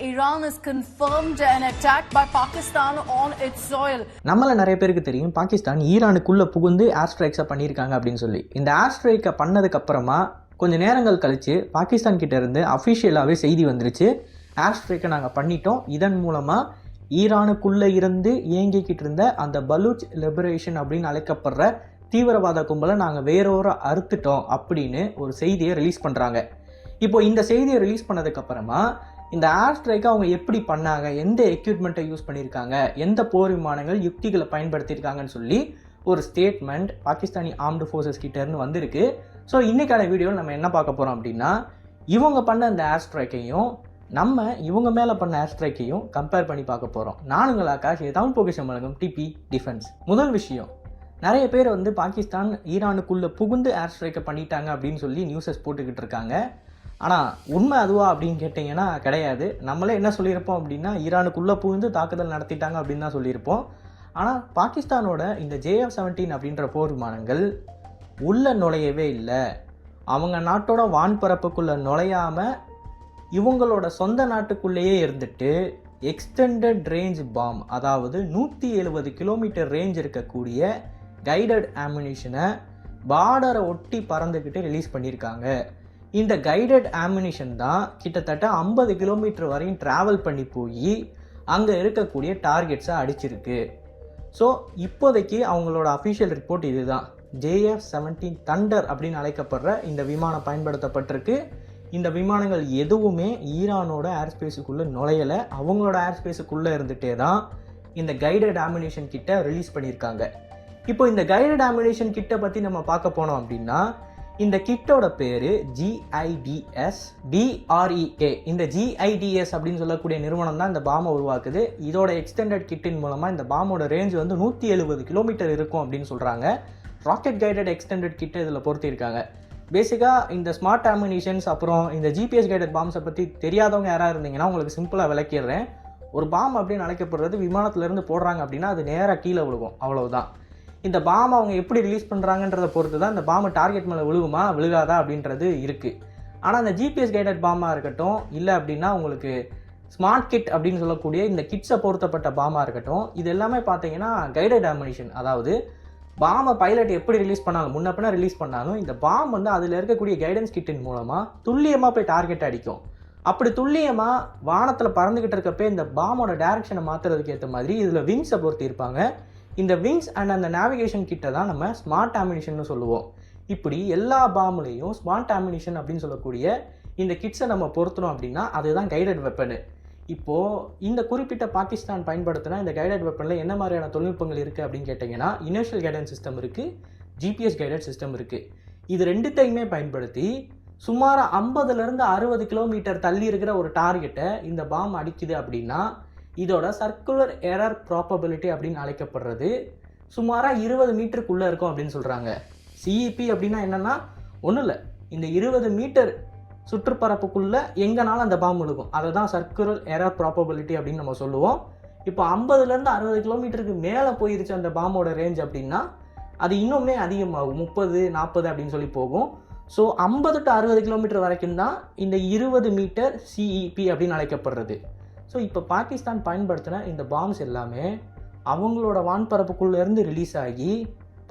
Iran has confirmed an attack by Pakistan on its soil. நம்மள நிறைய பேருக்கு தெரியும். பாகிஸ்தான் ஈரானுக்குள்ளே புகுந்து ஏர் ஸ்ட்ரைக்ஸை பண்ணியிருக்காங்க அப்படின்னு சொல்லி. இந்த ஏர் ஸ்ட்ரைக்கை பண்ணதுக்கு அப்புறமா கொஞ்ச நேரங்கள் கழித்து பாகிஸ்தான் கிட்ட இருந்து அஃபிஷியலாகவே செய்தி வந்துருச்சு. ஏர் ஸ்ட்ரைக்கை நாங்கள் பண்ணிட்டோம். இதன் மூலமாக ஈரானுக்குள்ளே இருந்து இயங்கிக்கிட்டு இருந்த அந்த பலூச் லிபரேஷன் அப்படின்னு அழைக்கப்படுற தீவிரவாத கும்பலை நாங்கள் வேறொரு அறுத்துட்டோம் அப்படின்னு ஒரு செய்தியை ரிலீஸ் பண்ணுறாங்க இப்போ இந்த செய்தியை ரிலீஸ் பண்ணதுக்கப்புறமா இந்த ஏர் ஸ்ட்ரைக்கை அவங்க எப்படி பண்ணாங்க? எந்த எக்யூப்மெண்ட்டை யூஸ் பண்ணியிருக்காங்க எந்த போர் விமானங்கள் யுக்திகளை பயன்படுத்தியிருக்காங்கன்னு சொல்லி ஒரு ஸ்டேட்மெண்ட் பாகிஸ்தானி ஆர்ம்டு ஃபோர்ஸஸ் கிட்டேருந்து வந்திருக்கு. ஸோ இன்றைக்கான வீடியோவில் நம்ம என்ன பார்க்க போகிறோம் அப்படின்னா இவங்க பண்ண அந்த ஏர் ஸ்ட்ரைக்கையும் நம்ம இவங்க மேலே பண்ண ஏர் ஸ்ட்ரைக்கையும் கம்பேர் பண்ணி பார்க்க போகிறோம் நானுங்கள் ஆகாஷ் தமிழ் பொக்கிஷம் வழங்கும் டிபி டிஃபென்ஸ் முதல் விஷயம் நிறைய பேர் வந்து பாகிஸ்தான் ஈரானுக்குள்ளே புகுந்து ஏர் ஸ்ட்ரைக்கை பண்ணிட்டாங்க அப்படின்னு சொல்லி நியூஸஸ் போட்டுக்கிட்டு இருக்காங்க. ஆனால் உண்மை அதுவா அப்படின்னு கேட்டிங்கன்னா கிடையாது. நம்மளே என்ன சொல்லியிருப்போம் அப்படின்னா ஈரானுக்குள்ளே புகுந்து தாக்குதல் நடத்திட்டாங்க அப்படின்னு தான் சொல்லியிருப்போம். ஆனால் பாகிஸ்தானோட இந்த ஜேஎஃப் செவன்டீன் அப்படின்ற போர் விமானங்கள் உள்ள நுழையவே இல்லை. அவங்க நாட்டோட வான்பரப்புக்குள்ளே நுழையாமல் இவங்களோட சொந்த நாட்டுக்குள்ளேயே இருந்துட்டு எக்ஸ்டெண்டட் ரேஞ்ச் பாம் அதாவது நூற்றி எழுபது கிலோமீட்டர் ரேஞ்ச் இருக்கக்கூடிய கைடட் ஆமுனிஷனை பார்டரை ஒட்டி பறந்துக்கிட்டு ரிலீஸ் பண்ணியிருக்காங்க. இந்த கைடட் ஆமுனிஷன் தான் கிட்டத்தட்ட ஐம்பது கிலோமீட்டர் வரையும் ட்ராவல் பண்ணி போய் அங்கே இருக்கக்கூடிய டார்கெட்ஸை அடிச்சிருக்கு. ஸோ இப்போதைக்கு அவங்களோட அஃபிஷியல் ரிப்போர்ட் இதுதான். ஜேஎஃப் செவன்டீன் தண்டர் அப்படின்னு அழைக்கப்படுற இந்த விமானம் பயன்படுத்தப்பட்டிருக்கு. இந்த விமானங்கள் எதுவுமே ஈரானோட ஏர்ஸ்பேஸுக்குள்ளே நுழையலை. அவங்களோட ஏர் ஸ்பேஸுக்குள்ளே இருந்துகிட்டே தான் இந்த கைடட் ஆமினேஷன் கிட்ட ரிலீஸ் பண்ணியிருக்காங்க. இப்போ இந்த கைடட் ஆமினேஷன் கிட்ட பற்றி நம்ம பார்க்க போனோம் அப்படின்னா இந்த கிட்டோட பேர் ஜிஐடிஎஸ் டிஆர்இகே இந்த ஜிஐடிஎஸ் அப்படின்னு சொல்லக்கூடிய நிறுவனம் தான் இந்த பாமை உருவாக்குது. இதோட எக்ஸ்டெண்டட் கிட்டின் மூலமாக இந்த பாமோட ரேஞ்ச் வந்து நூற்றி எழுபது கிலோமீட்டர் இருக்கும் அப்படின்னு சொல்கிறாங்க ராக்கெட் கைடட் எக்ஸ்டெண்டட் கிட்டை இதில் பொருத்தியிருக்காங்க பேசிக்காக இந்த ஸ்மார்ட் ஆமினிஷன்ஸ் அப்புறம் இந்த ஜிபிஎஸ் கைடட் பாம்ஸை பற்றி தெரியாதவங்க யாராக இருந்தீங்கன்னா உங்களுக்கு சிம்பிளாக விளக்கிடுறேன். ஒரு பாம் அப்படின்னு அழைக்கப்படுறது விமானத்துலேருந்து போடுறாங்க அப்படின்னா அது நேராக கீழே விழுகும். அவ்வளவுதான். இந்த பாம் அவங்க எப்படி ரிலீஸ் பண்ணுறாங்கன்றத பொறுத்து தான் இந்த பாம்பு டார்கெட் மேலே விழுகுமா விழுகாதா அப்படின்றது இருக்குது ஆனால் அந்த ஜிபிஎஸ் கைடட் பாமாக இருக்கட்டும் இல்லை அப்படின்னா உங்களுக்கு ஸ்மார்ட் கிட் அப்படின்னு சொல்லக்கூடிய இந்த கிட்ஸை பொருத்தப்பட்ட பாமாக இருக்கட்டும் இது எல்லாமே பார்த்தீங்கன்னா கைடட் அமினிஷன் அதாவது பாமை பைலட் எப்படி ரிலீஸ் பண்ணாலும் முன்னப்பின ரிலீஸ் பண்ணாலும் இந்த பாம் வந்து அதில் இருக்கக்கூடிய கைடன்ஸ் கிட்டின் மூலமாக துல்லியமாக போய் டார்கெட் அடிக்கும். அப்படி துல்லியமாக வானத்தில் பறந்துக்கிட்டு இருக்கப்பே இந்த பாமோட டேரக்ஷனை மாற்றுறதுக்கு ஏற்ற மாதிரி இதில் விங்ஸை பொருத்தியிருப்பாங்க இந்த விங்ஸ் அண்ட் அந்த நேவிகேஷன் கிட்ட தான் நம்ம ஸ்மார்ட் ஆமினிஷன் சொல்லுவோம். இப்படி எல்லா பாம்லேயும் ஸ்மார்ட் ஆமினிஷன் அப்படின்னு சொல்லக்கூடிய இந்த கிட்ஸை நம்ம பொருத்தணும் அப்படின்னா அதுதான் கைடட் வெப்பனு இப்போது இந்த குறிப்பிட்ட பாகிஸ்தான் பயன்படுத்தினா இந்த கைடட் வெப்பனில் என்ன மாதிரியான தொழில்நுட்பங்கள் இருக்குது அப்படின்னு கேட்டிங்கன்னா இனிஷியல் கைடன்ஸ் சிஸ்டம் இருக்குது ஜிபிஎஸ் கைடட் சிஸ்டம் இருக்குது இது ரெண்டுத்தையுமே பயன்படுத்தி சுமார் ஐம்பதுலேருந்து அறுபது கிலோமீட்டர் தள்ளி இருக்கிற ஒரு டார்கெட்டை இந்த பாம் அடிக்குது அப்படின்னா இதோட சர்க்குலர் எரர் ப்ராப்பபிலிட்டி அப்படின்னு அழைக்கப்படுறது. சுமாராக இருபது மீட்டருக்குள்ளே இருக்கும் அப்படின்னு சொல்கிறாங்க சிஇபி அப்படின்னா என்னென்னா ஒன்றும் இல்லை. இந்த இருபது மீட்டர் சுற்றுப்பரப்புக்குள்ளே எங்கனாலும் அந்த பாம்பு விழுகும் அதை தான் சர்க்குலர் எரர் ப்ராப்பபிலிட்டி அப்படின்னு நம்ம சொல்லுவோம். இப்போ ஐம்பதுலேருந்து அறுபது கிலோமீட்டருக்கு மேலே போயிருச்சு அந்த பாம்போட ரேஞ்ச் அப்படின்னா அது இன்னுமே அதிகமாகும். முப்பது நாற்பது அப்படின்னு சொல்லி போகும். ஸோ ஐம்பது டு அறுபது கிலோமீட்டர் வரைக்கும் தான் இந்த இருபது மீட்டர் சிஇபி அப்படின்னு அழைக்கப்படுறது. ஸோ இப்போ பாகிஸ்தான் பயன்படுத்தின இந்த பாம்ஸ் எல்லாமே அவங்களோட வான்பரப்புக்குள்ளேருந்து ரிலீஸ் ஆகி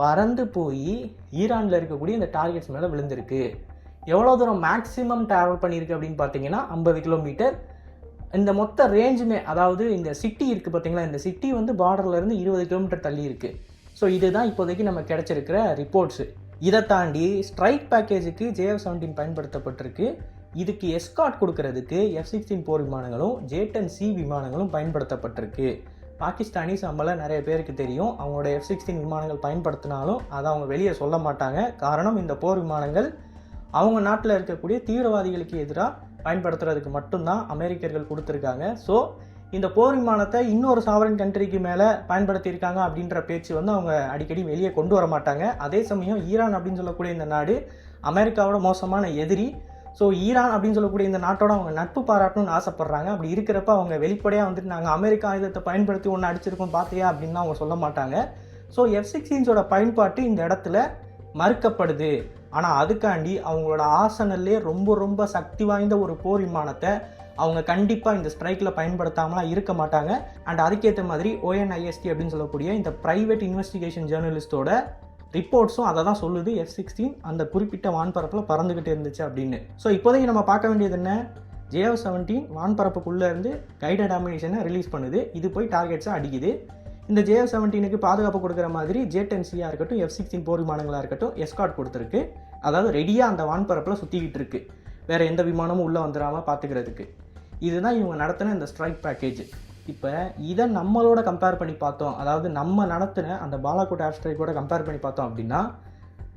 பறந்து போய் ஈரானில் இருக்கக்கூடிய இந்த டார்கெட்ஸ் மேலே விழுந்திருக்கு. எவ்வளோ தூரம் மேக்ஸிமம் ட்ராவல் பண்ணியிருக்கு அப்படின்னு பார்த்தீங்கன்னா ஐம்பது கிலோமீட்டர் இந்த மொத்த ரேஞ்சுமே அதாவது இந்த சிட்டி இருக்குது பார்த்தீங்களா இந்த சிட்டி வந்து பார்டர்லேருந்து இருபது கிலோமீட்டர் தள்ளி இருக்குது ஸோ இதுதான் இப்போதைக்கு நம்ம கிடச்சிருக்கிற ரிப்போர்ட்ஸு இதை தாண்டி ஸ்ட்ரைக் பேக்கேஜுக்கு ஜேஎஃப் செவன்டீன் பயன்படுத்தப்பட்டிருக்கு. இதுக்கு எஸ்காட் கொடுக்கறதுக்கு எஃப் சிக்ஸ்டீன் போர் விமானங்களும் ஜேட்டன் சி விமானங்களும் பயன்படுத்தப்பட்டிருக்கு. பாகிஸ்தானிஸ் நம்மள நிறைய பேருக்கு தெரியும். அவங்களோட எஃப் சிக்ஸ்டீன் விமானங்கள் பயன்படுத்தினாலும் அதை அவங்க வெளியே சொல்ல மாட்டாங்க. காரணம் இந்த போர் விமானங்கள் அவங்க நாட்டில் இருக்கக்கூடிய தீவிரவாதிகளுக்கு எதிராக பயன்படுத்துறதுக்கு மட்டும்தான் அமெரிக்கர்கள் கொடுத்துருக்காங்க. ஸோ இந்த போர் விமானத்தை இன்னொரு சாவரன் கண்ட்ரிக்கு மேலே பயன்படுத்தியிருக்காங்க அப்படின்ற பேச்சு வந்து அவங்க அடிக்கடி வெளியே கொண்டு வர மாட்டாங்க. அதே சமயம் ஈரான் அப்படின்னு சொல்லக்கூடிய இந்த நாடு அமெரிக்காவோட மோசமான எதிரி. ஸோ ஈரான் அப்படின்னு சொல்லக்கூடிய இந்த நாட்டோட அவங்க நட்பு பாராட்டணும்னு ஆசைப்பட்றாங்க. அப்படி இருக்கிறப்ப அவங்க வெளிப்படையாக வந்துட்டு நாங்கள் அமெரிக்கா ஆயுதத்தை பயன்படுத்தி ஒன்று அடிச்சிருக்கோம் பார்த்தியா அப்படின்னு அவங்க சொல்ல மாட்டாங்க. ஸோ எஃப் சிக்ஸ்டீன்ஸோட பயன்பாட்டு இந்த இடத்துல மறுக்கப்படுது. ஆனால் அதுக்காண்டி அவங்களோட ஆசனல்லே ரொம்ப ரொம்ப சக்தி வாய்ந்த ஒரு போர் விமானத்தை அவங்க கண்டிப்பாக இந்த ஸ்ட்ரைக்கில் பயன்படுத்தாமலாம் இருக்க மாட்டாங்க. அண்ட் அதுக்கேற்ற மாதிரி ஓஎன்ஐஎஸ்டி அப்படின்னு சொல்லக்கூடிய இந்த ப்ரைவேட் இன்வெஸ்டிகேஷன் ஜேர்னலிஸ்டோட ரிப்போர்ட்ஸும் அதை தான் சொல்லுது. எஃப் சிக்ஸ்டீன் அந்த குறிப்பிட்ட வான்பரப்பில் பறந்துக்கிட்டு இருந்துச்சு அப்படின்னு. ஸோ இப்போதைக்கு நம்ம பார்க்க வேண்டியது என்ன? ஜேஎஃப் செவன்டீன் வான்பரப்புக்குள்ளே இருந்து கைடட் அமினேஷனை ரிலீஸ் பண்ணுது. இது போய் டார்கெட்ஸை அடிக்குது. இந்த ஜேஎஃப் செவன்டீனுக்கு பாதுகாப்பு கொடுக்குற மாதிரி ஜே டென் சியாக இருக்கட்டும் எஃப் சிக்ஸ்டீன் போர் விமானங்களாக இருக்கட்டும் எஸ்கார்ட் கொடுத்துருக்கு. அதாவது ரெடியாக அந்த வான்பரப்பில் சுற்றிக்கிட்டு இருக்கு. வேறு எந்த விமானமும் உள்ளே வந்துடாமல் பார்த்துக்கிறதுக்கு இதுதான் இவங்க நடத்தின இந்த ஸ்ட்ரைக் பேக்கேஜ் இப்போ இதை நம்மளோட கம்பேர் பண்ணி பார்த்தோம். அதாவது நம்ம நடத்தின அந்த பாலாகோட் ஏர் ஸ்ட்ரைக்கோட கம்பேர் பண்ணி பார்த்தோம் அப்படின்னா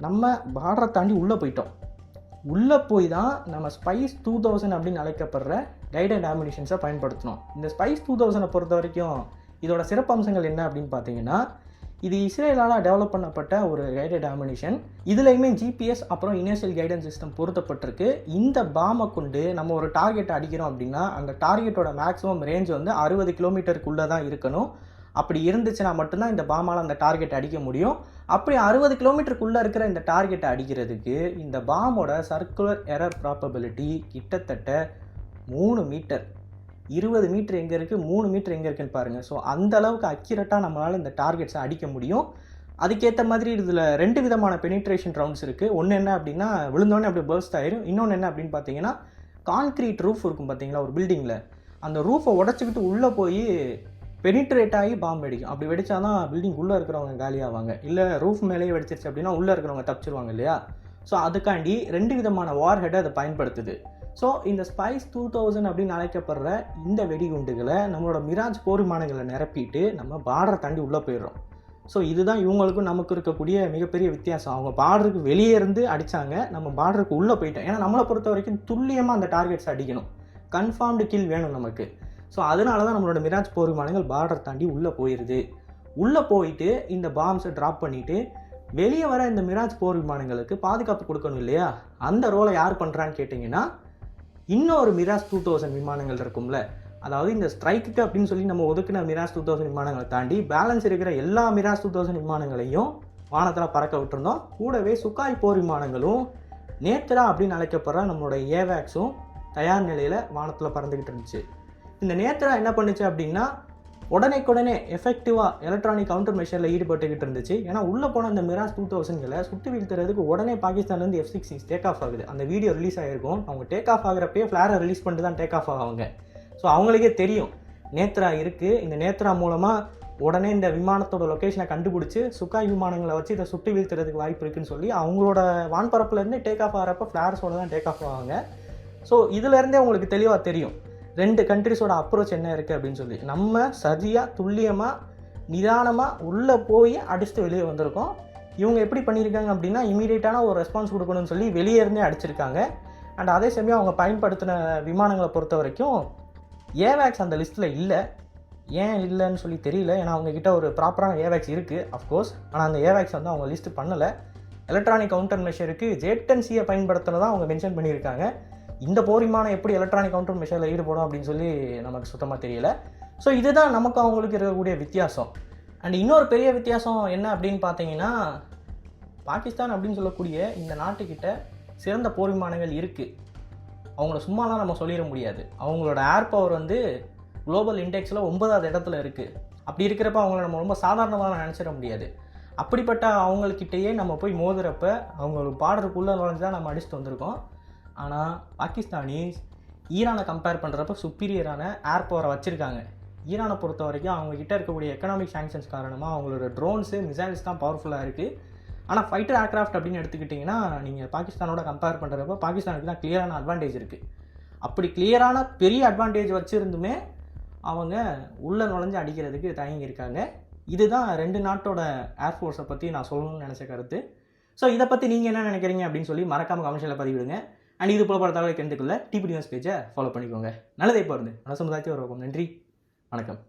நம்ம பார்டரை தாண்டி உள்ளே போயிட்டோம். உள்ளே போய் தான் நம்ம ஸ்பைஸ் டூ தௌசண்ட் அப்படின்னு அழைக்கப்படுற கைடட் ஆமினிஷன்ஸை பயன்படுத்தணும் இந்த ஸ்பைஸ் டூ தௌசண்டை பொறுத்த வரைக்கும் இதோட சிறப்பம்சங்கள் என்ன அப்படின்னு பார்த்தீங்கன்னா இது இஸ்ரேலால் டெவலப் பண்ணப்பட்ட ஒரு கைடட் ஆமினிஷன் இதுலையுமே ஜிபிஎஸ் அப்புறம் இனிஷியல் கைடன்ஸ் சிஸ்டம் பொருத்தப்பட்டிருக்கு. இந்த பாமை கொண்டு நம்ம ஒரு டார்கெட் அடிக்கிறோம் அப்படின்னா அந்த டார்கெட்டோட மேக்ஸிமம் ரேஞ்ச் வந்து அறுபது கிலோமீட்டருக்குள்ளே தான் இருக்கணும். அப்படி இருந்துச்சுன்னா மட்டும்தான் இந்த பாமால் அந்த டார்கெட் அடிக்க முடியும். அப்படி அறுபது கிலோமீட்டருக்குள்ளே இருக்கிற இந்த டார்கெட்டை அடிக்கிறதுக்கு இந்த பாமோட சர்க்குலர் எரர் ப்ராப்பபிலிட்டி கிட்டத்தட்ட மூணு மீட்டர் இருபது மீட்டர் எங்கே இருக்குது மூணு மீட்டர் எங்கே இருக்குன்னு பாருங்கள் ஸோ அந்த அளவுக்கு அக்யூரேட்டாக நம்மளால் இந்த டார்கெட்ஸை அடிக்க முடியும். அதுக்கேற்ற மாதிரி இதில் ரெண்டு விதமான பெனிட்ரேஷன் ரவுண்ட்ஸ் இருக்குது ஒன்று என்ன அப்படின்னா விழுந்தோடனே அப்படியே பர்ஸ்ட் ஆயிரும். இன்னொன்று என்ன அப்படின்னு பார்த்தீங்கன்னா கான்க்ரீட் ரூஃப் இருக்கும் பார்த்தீங்களா ஒரு பில்டிங்கில் அந்த ரூஃபை உடச்சிக்கிட்டு உள்ளே போய் பெனிட்ரேட் ஆகி பாம்பு வெடிக்கும். அப்படி வெடிச்சாதான் பில்டிங் உள்ளே இருக்கிறவங்க காலியாவாங்க இல்லை ரூஃப் மேலேயே வெடிச்சிருச்சு அப்படின்னா உள்ளே இருக்கிறவங்க தப்பிச்சிருவாங்க இல்லையா? ஸோ அதுக்காண்டி ரெண்டு விதமான வார் ஹெட்டை அதை பயன்படுத்துது. ஸோ இந்த ஸ்பைஸ் டூ தௌசண்ட் அப்படின்னு அழைக்கப்படுற இந்த வெடிகுண்டுகளை நம்மளோட மிராஜ் போர் விமானங்களை நிரப்பிட்டு நம்ம பார்டரை தாண்டி உள்ளே போயிடுறோம். ஸோ இதுதான் இவங்களுக்கும் நமக்கு இருக்கக்கூடிய மிகப்பெரிய வித்தியாசம். அவங்க பார்டருக்கு வெளியே இருந்து அடித்தாங்க நம்ம பார்டருக்கு உள்ளே போயிட்டோம். ஏன்னா நம்மளை பொறுத்த வரைக்கும் துல்லியமாக அந்த டார்கெட்ஸ் அடிக்கணும். கன்ஃபார்ம்டு கில் வேணும் நமக்கு. ஸோ அதனால தான் நம்மளோட மிராஜ் போர் விமானங்கள் பார்டர் தாண்டி உள்ளே போயிடுது உள்ளே போயிட்டு இந்த பாம்ஸை ட்ராப் பண்ணிவிட்டு வெளியே வர இந்த மிராஜ் போர் விமானங்களுக்கு பாதுகாப்பு கொடுக்கணும் இல்லையா? அந்த ரோலை யார் பண்ணுறான்னு கேட்டிங்கன்னா இன்னொரு மிராஸ் டூ தௌசண்ட் விமானங்கள் இருக்கும்ல. அதாவது இந்த ஸ்ட்ரைக்கு அப்படின்னு சொல்லி நம்ம ஒதுக்கின மிராஸ் டூ தௌசண்ட் விமானங்களை தாண்டி பேலன்ஸ் இருக்கிற எல்லா மிராஸ் டூ தௌசண்ட் விமானங்களையும் வானத்தில் பறக்க விட்டுருந்தோம். கூடவே சுக்காய் போர் விமானங்களும் நேத்ரா அப்படின்னு அழைக்கப்படுற நம்மளோட ஏவேக்ஸும் தயார் நிலையில் வானத்தில் பறந்துக்கிட்டு இருந்துச்சு. இந்த நேத்ரா என்ன பண்ணுச்சு அப்படின்னா உடனேக்குடனே எஃபெக்டிவாக எலக்ட்ரானிக் கவுண்டர் மெஷரில் ஈடுபட்டுக்கிட்டு இருந்துச்சு. ஏன்னா உள்ளே போன அந்த மிராஸ் டூ தௌசண்ட்களை சுட்டு வீழ்த்துறதுக்கு உடனே பாகிஸ்தான்லேருந்து F six six take off ஆகுது. அந்த வீடியோ ரிலீஸ் ஆகிருக்கும் அவங்க டேக் ஆஃப் ஆகிறப்பயே ஃப்ளாரை ரிலீஸ் பண்ணிட்டு தான் டேக் ஆஃப் ஆகுவாங்க ஸோ அவங்களுக்கே தெரியும். நேத்ரா இருக்குது இந்த நேத்ரா மூலமாக உடனே இந்த விமானத்தோட லொக்கேஷனை கண்டுபிடிச்சி சுக்காய் விமானங்களை வச்சு இதை சுட்டு வீழ்த்துறதுக்கு வாய்ப்பு இருக்குன்னு சொல்லி அவங்களோட வான்பரப்புலேருந்து டேக் ஆஃப் ஆகிறப்ப ஃப்ளார்ஸோட தான் டேக் ஆஃப் ஆவாங்க. ஸோ இதுலேருந்தே உங்களுக்கு தெளிவாக தெரியும். ரெண்டு கண்ட்ரிஸோட அப்ரோச் என்ன இருக்குது அப்படின்னு சொல்லி. நம்ம சரியாக துல்லியமாக நிதானமாக உள்ளே போய் அடிச்சுட்டு வெளியே வந்திருக்கோம். இவங்க எப்படி பண்ணியிருக்காங்க அப்படின்னா இமீடியட்டான ஒரு ரெஸ்பான்ஸ் கொடுக்கணும்னு சொல்லி வெளியே இருந்தே அடிச்சிருக்காங்க. அண்ட் அதே சமயம் அவங்க பயன்படுத்தின விமானங்களை பொறுத்த வரைக்கும் ஏவேக்ஸ் அந்த லிஸ்ட்டில் இல்லை. ஏன் இல்லைன்னு சொல்லி தெரியல. ஏன்னா அவங்கக்கிட்ட ஒரு ப்ராப்பரான ஏவேக்ஸ் இருக்குது அஃப்கோர்ஸ் ஆனால் அந்த ஏவேக்ஸ் வந்து அவங்க லிஸ்ட்டு பண்ணலை. எலக்ட்ரானிக் கவுண்டர் மெஷருக்கு ஜேட்டன்சியை பயன்படுத்தினதான் அவங்க மென்ஷன் பண்ணியிருக்காங்க. இந்த போரிமானம் எப்படி எலக்ட்ரானிக் கவுண்டர் மெஷரில் ஈடுபடும் அப்படின்னு சொல்லி நமக்கு சுத்தமாக தெரியல. ஸோ இதுதான் நமக்கு அவங்களுக்கு இருக்கக்கூடிய வித்தியாசம். அண்ட் இன்னொரு பெரிய வித்தியாசம் என்ன அப்படின்னு பார்த்தீங்கன்னா பாகிஸ்தான் அப்படின்னு சொல்லக்கூடிய இந்த நாட்டுக்கிட்ட சிறந்த போர் விமானங்கள் இருக்குது அவங்கள சும்மாலாம் நம்ம சொல்லிட முடியாது. அவங்களோட ஏர் பவர் வந்து குளோபல் இண்டெக்ஸில் ஒன்பதாவது இடத்துல இருக்குது அப்படி இருக்கிறப்ப அவங்கள நம்ம ரொம்ப சாதாரணமாக நினச்சிட முடியாது. அப்படிப்பட்ட அவங்கக்கிட்டேயே நம்ம போய் மோதுறப்ப அவங்க பாடுறதுக்குள்ளே நுழைஞ்சு தான் நம்ம அடிச்சுட்டு வந்திருக்கோம். ஆனால் பாகிஸ்தானிஸ் ஈரானை கம்பேர் பண்ணுறப்ப சுப்பீரியரான ஏர் பவரை வச்சுருக்காங்க. ஈரானை பொறுத்த வரைக்கும் அவங்கக்கிட்ட இருக்கக்கூடிய எக்கனாமிக் சாங்ஷன்ஸ் காரணமாக அவங்களோட ட்ரோன்ஸு மிசைல்ஸ் தான் பவர்ஃபுல்லாக இருக்குது ஆனால் ஃபைட்டர் ஏர்க்ராஃப்ட் அப்படின்னு எடுத்துக்கிட்டிங்கன்னா நீங்கள் பாகிஸ்தானோட கம்பேர் பண்ணுறப்ப பாகிஸ்தானுக்கு தான் கிளியரான அட்வான்டேஜ் இருக்குது அப்படி கிளியரான பெரிய அட்வான்டேஜ் வச்சுருந்துமே அவங்க உள்ளே நுழைஞ்சு அடிக்கிறதுக்கு தயங்கி இருக்காங்க. இதுதான் ரெண்டு நாட்டோட ஏர்ஃபோர்ஸை பற்றி நான் சொல்லணும்னு நினச்ச கருத்து. ஸோ இதை பற்றி நீங்கள் என்ன நினைக்கிறீங்க அப்படின்னு சொல்லி மறக்காமல் கமெண்ட்ஸில் பதிவிடுங்க. அண்ட் இது போல பல தகவலை தெரிந்துக்குள்ள டிபி நியூஸ் பேஜை ஃபாலோ பண்ணிக்கோங்க. நல்லதே பாருங்க நல்ல சமுதாயத்தை உருவாக்கும் நன்றி. வணக்கம்.